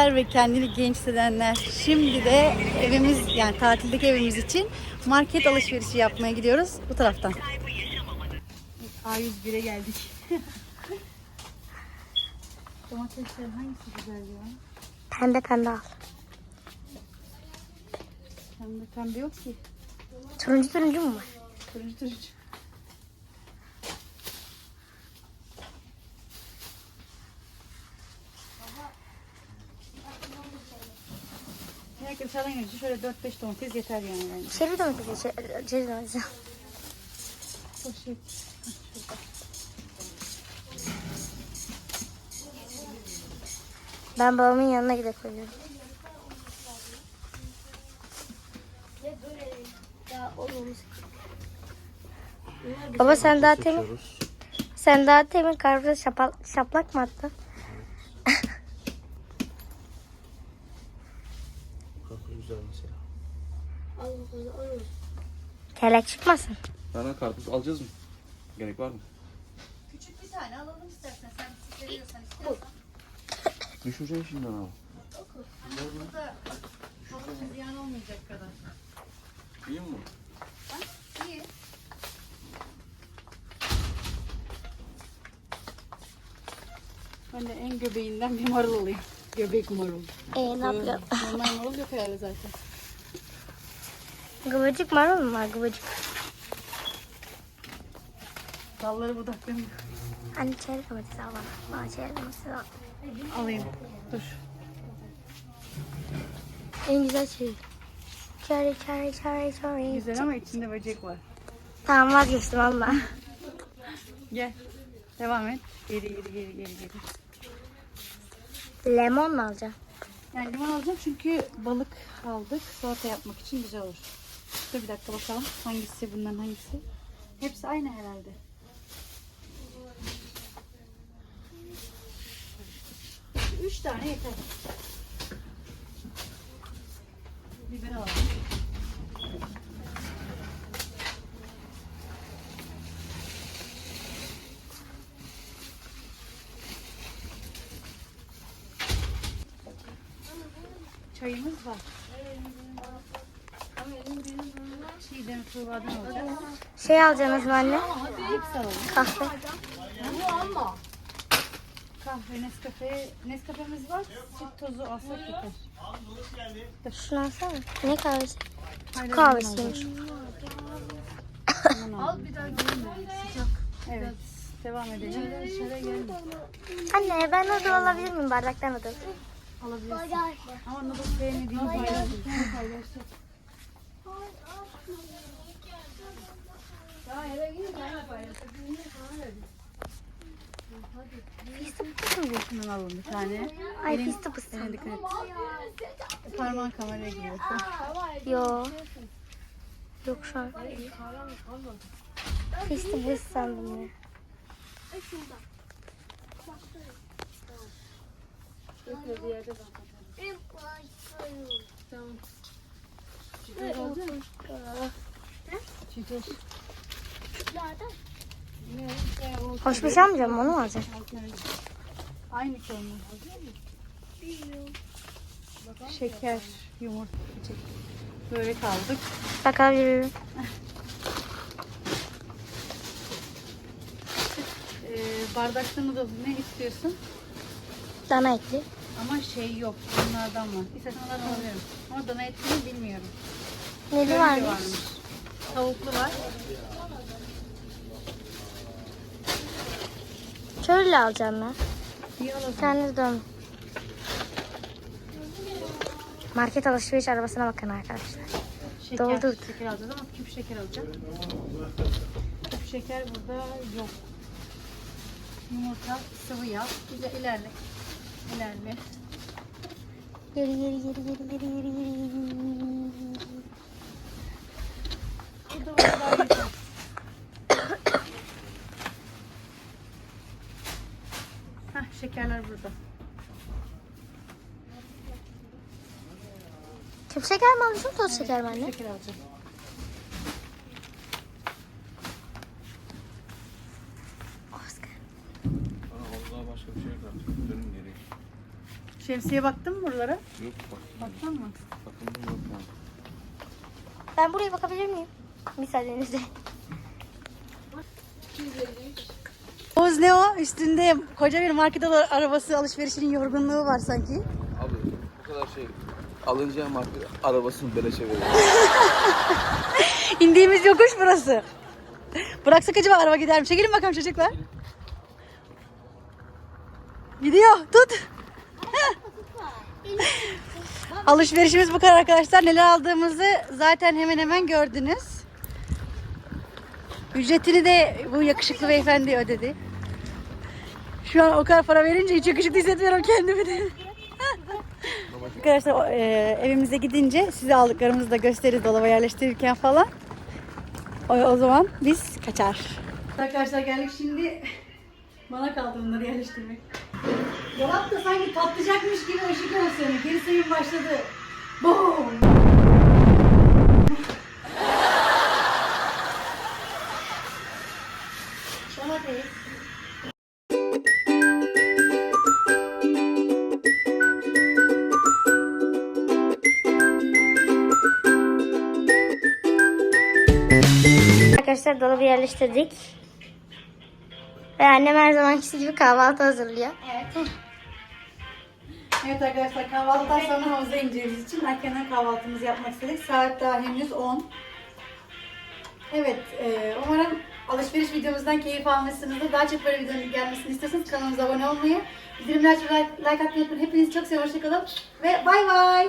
gençler ve kendini genç hissedenler. Şimdi de evimiz yani tatildeki evimiz için market alışverişi yapmaya gidiyoruz bu taraftan. A101'e geldik. Domatesler hangisi güzel ya? Pembe pembe al. Pembe pembe yok ki. Turuncu turuncu mu var? Turuncu turuncu. Herkes dışarıdan gelince şöyle 4-5 domates yeter yani bence. Çeri domatesi. çeri- Çeri domatesi. Poşet. Ben babamın yanına gidip koyuyorum. Baba sen daha temin sen daha temin karpuza şapal, şaplak mı attın? Karpuz güzel mesela. Kelek çıkmasın. Bana karpuz alacağız mı? Gerek var mı? Küçük bir tane alalım istersen. Sen seviyorsan istiyorsan. Düşüreceğim şimdi ama. Burada havuzun ziyan olmayacak kadar. İyi mi? İyi. Ben de en göbeğinden bir marul alayım. Göbek marul. Ee, ne yapıyor? Normal marul yok herhalde zaten. Gıvıcık marul mu var gıvıcık? Dalları budaklanıyor. Anne çeri domatesi al bana. Bana çeri domatesi al. Alayım. Dur. En güzel çeri. Çeri çeri çeri çeri. Güzel ama içinde böcek var. Tamam vazgeçtim valla. Gel. Devam et. Geri geri geri geri geri. Lemon mu alacağım? Yani limon alacağım çünkü balık aldık. Salata yapmak için güzel olur. Dur bir dakika bakalım. Hangisi bunların hangisi? Hepsi aynı herhalde. Üç tane yeter. Biber alalım. Çayımız var. Şey alacaksınız mı anne? Cips alalım. Kahve. Kahve, Nescafe. Nescafe'miz var. Süt tozu alsak yeter. Şunu alsana. Ne kahvesi? Hayır, Kahvesiymiş. Al bir daha Sıcak. Evet. Devam edelim. Anne ben noodle alabilir miyim bardaktan noodle? Alabilirsin. Ama noodle sevmediğini paylaştık. Paylaştık. Şundan alalım bir tane. Ay Elin- dikkat et. Parmağın kameraya giriyor. Yo. Yok şu an. Pis tıpıs sandım ya. Çiğdem. Hoş bir şey almayacağım onu mu alacağım? Aynı ki onlar. Şeker, yumurta. çek. Böyle kaldık. Bak alabilir miyim? Ee, bardakta noodle ne istiyorsun? Dana etli. Ama şey yok. Bunlardan var. İstersen onlardan alabilirim. Ama dana etini bilmiyorum. Neli varmış? Tavuklu var. Köylü alacağım ben. Bir tane onu. Market alışveriş arabasına bakın arkadaşlar. Şeker, Doldur. şeker alacağız ama küp şeker alacağım. Küp şeker burada yok. Yumurta, sıvı yağ. Güzel ilerle. İlerle. Geri geri geri geri geri geri geri. Yeter. Hah şekerler burada. Küp şeker mi almışsın toz şeker mi anne? Şeker alacağım. Vallahi başka bir şey yok artık. Dönüm gerek. Şemsiye baktın mı buralara? Yok bak. Baktın mı? Bakın yok yani. Ben buraya bakabilir miyim? Müsaadenizle. Oğuz ne o? Üstünde koca bir market arabası alışverişinin yorgunluğu var sanki. Abi bu kadar şey alınca marka arabasını beleşe veriyor. İndiğimiz yokuş burası. Bıraksak acaba araba gider mi? Çekilin bakalım çocuklar. Gidiyor. Tut. Alışverişimiz bu kadar arkadaşlar. Neler aldığımızı zaten hemen hemen gördünüz. Ücretini de bu yakışıklı beyefendi ödedi. Şu an o kadar para verince hiç yakışıklı hissetmiyorum kendimi de. Arkadaşlar e, evimize gidince size aldıklarımızı da gösteririz dolaba yerleştirirken falan. O, o zaman biz kaçar. Arkadaşlar geldik şimdi bana kaldı bunları yerleştirmek. Dolap da sanki patlayacakmış gibi ışık yansıyor. Geri sayım başladı. Boom! Arkadaşlar dolabı yerleştirdik. Ve annem her zamanki gibi kahvaltı hazırlıyor. Evet. Evet arkadaşlar kahvaltıdan sonra havuza ineceğimiz için erkenden kahvaltımızı yapmak istedik. Saat daha henüz 10. Evet e, umarım alışveriş videomuzdan keyif almışsınızdır. Daha çok böyle videonun gelmesini istiyorsanız kanalımıza abone olmayı, bildirimler like, like atmayı unutmayın. Hepinizi çok seviyorum. Hoşçakalın ve bay bay.